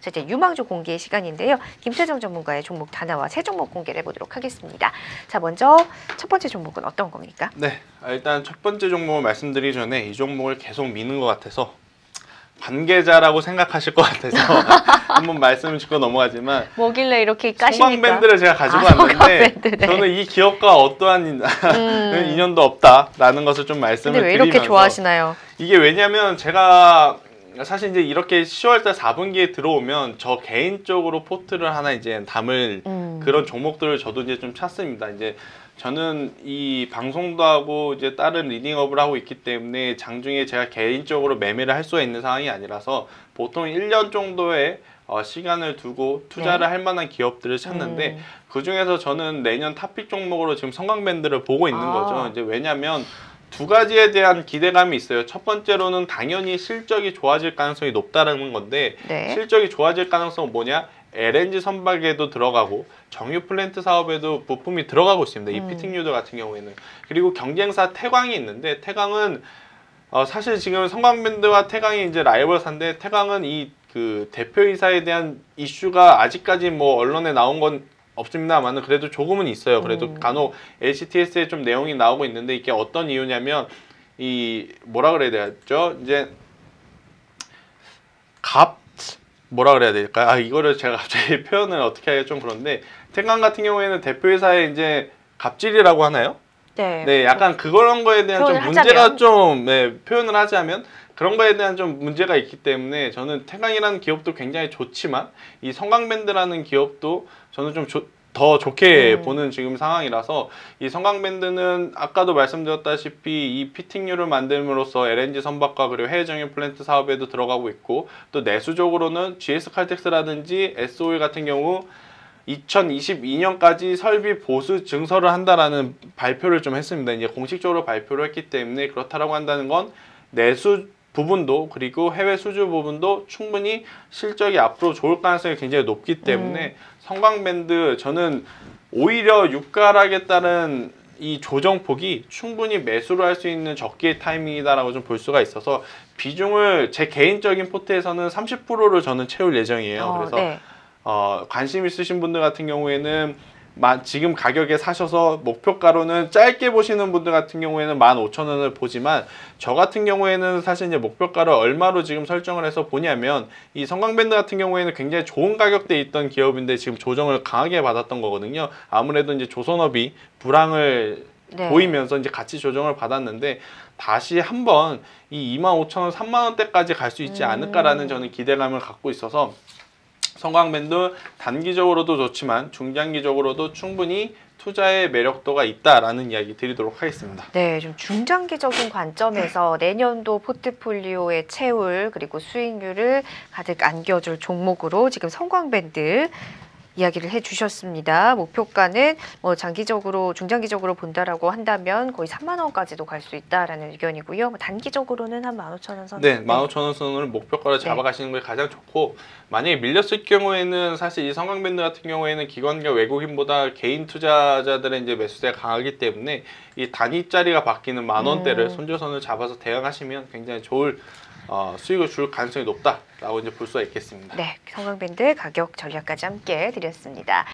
자, 이제 유망주 공개 시간인데요. 김태정 전문가의 종목 단화와 세 종목 공개를 해보도록 하겠습니다. 자, 먼저 첫 번째 종목은 어떤 겁니까? 네, 아, 일단 첫 번째 종목을 말씀드리기 전에 이 종목을 계속 미는 것 같아서 관계자라고 생각하실 것 같아서 한번 말씀을 짚고 넘어가지만 뭐길래 이렇게 까십니까? 소방밴드를 제가 가지고 아, 왔는데 소방밴드, 네. 저는 이 기업과 어떠한 인- 음. 인연도 없다라는 것을 좀 말씀을 왜 이렇게 드리면서 좋아하시나요? 이게 왜냐면 제가 사실 이제 이렇게 10월달 4분기에 들어오면 저 개인적으로 포트를 하나 이제 담을 음. 그런 종목들을 저도 이제 좀 찾습니다. 이제 저는 이 방송도 하고 이제 다른 리딩업을 하고 있기 때문에 장중에 제가 개인적으로 매매를 할 수가 있는 상황이 아니라서 보통 1년 정도의 어, 시간을 두고 투자를 할 만한 기업들을 찾는데 네. 음. 그 중에서 저는 내년 탑픽 종목으로 지금 성광밴드를 보고 있는 아. 거죠. 이제 왜냐면 두 가지에 대한 기대감이 있어요. 첫 번째로는 당연히 실적이 좋아질 가능성이 높다는 건데 네. 실적이 좋아질 가능성은 뭐냐? LNG 선박에도 들어가고 정유 플랜트 사업에도 부품이 들어가고 있습니다. 이 음. 피팅유도 같은 경우에는 그리고 경쟁사 태광이 있는데 태광은 어, 사실 지금 성광밴드와 태광이 이제 라이벌사인데 태광은 이 그 대표이사에 대한 이슈가 아직까지 뭐 언론에 나온 건 없습니다만은 그래도 조금은 있어요. 그래도 음. 간혹 LCTS에 좀 내용이 나오고 있는데 이게 어떤 이유냐면 이 뭐라 그래야 되죠? 이제 갑 뭐라 그래야 될까요? 아 이거를 제가 갑자기 표현을 어떻게 하기가 좀 그런데 태강 같은 경우에는 대표이사의 이제 갑질이라고 하나요? 네. 네, 약간 그런 거에 대한 좀 문제가 하자면. 좀 네, 표현을 하자면 그런 거에 대한 좀 문제가 있기 때문에 저는 태강이라는 기업도 굉장히 좋지만 이 성강밴드라는 기업도 저는 좀더 좋게 음. 보는 지금 상황이라서 이 성강밴드는 아까도 말씀드렸다시피 이 피팅유를 만듦으로써 LNG 선박과 그리고 해외 정유 플랜트 사업에도 들어가고 있고 또 내수적으로는 GS 칼텍스라든지 SOE 같은 경우 2022년까지 설비 보수 증설을 한다라는 발표를 좀 했습니다. 이제 공식적으로 발표를 했기 때문에 그렇다라고 한다는 건 내수 부분도 그리고 해외 수주 부분도 충분히 실적이 앞으로 좋을 가능성이 굉장히 높기 때문에 성광밴드 저는 오히려 유가락에 따른 이 조정폭이 충분히 매수를 할 수 있는 적기의 타이밍이다라고 좀 볼 수가 있어서 비중을 제 개인적인 포트에서는 30%를 저는 채울 예정이에요. 어, 그래서 네. 어, 관심 있으신 분들 같은 경우에는 마- 지금 가격에 사셔서 목표가로는 짧게 보시는 분들 같은 경우에는 15,000원을 보지만 저 같은 경우에는 사실 이제 목표가를 얼마로 지금 설정을 해서 보냐면 이 성광밴드 같은 경우에는 굉장히 좋은 가격대에 있던 기업인데 지금 조정을 강하게 받았던 거거든요. 아무래도 이제 조선업이 불황을 네. 보이면서 이제 같이 조정을 받았는데 다시 한번 이 25,000원, 3만원대까지 갈 수 있지 음. 않을까라는 저는 기대감을 갖고 있어서 성광밴드 단기적으로도 좋지만 중장기적으로도 충분히 투자의 매력도가 있다라는 이야기 드리도록 하겠습니다. 네, 좀 중장기적인 관점에서 내년도 포트폴리오에 채울 그리고 수익률을 가득 안겨줄 종목으로 지금 성광밴드 이야기를 해주셨습니다. 목표가는 뭐 장기적으로 중장기적으로 본다라고 한다면 거의 3만 원까지도 갈 수 있다라는 의견이고요. 뭐 단기적으로는 한 15,000원 선. 네, 15,000원 선을 목표가로 네. 잡아가시는 게 가장 좋고 만약에 밀렸을 경우에는 사실 이 성광밴드 같은 경우에는 기관과 외국인보다 개인 투자자들의 이제 매수세가 강하기 때문에 이 단위짜리가 바뀌는 만 원대를 음. 손절선을 잡아서 대응하시면 굉장히 좋을 어, 수익을 줄 가능성이 높다라고 이제 볼 수가 있겠습니다. 네, 성광밴드 가격 전략까지 함께 드렸습니다.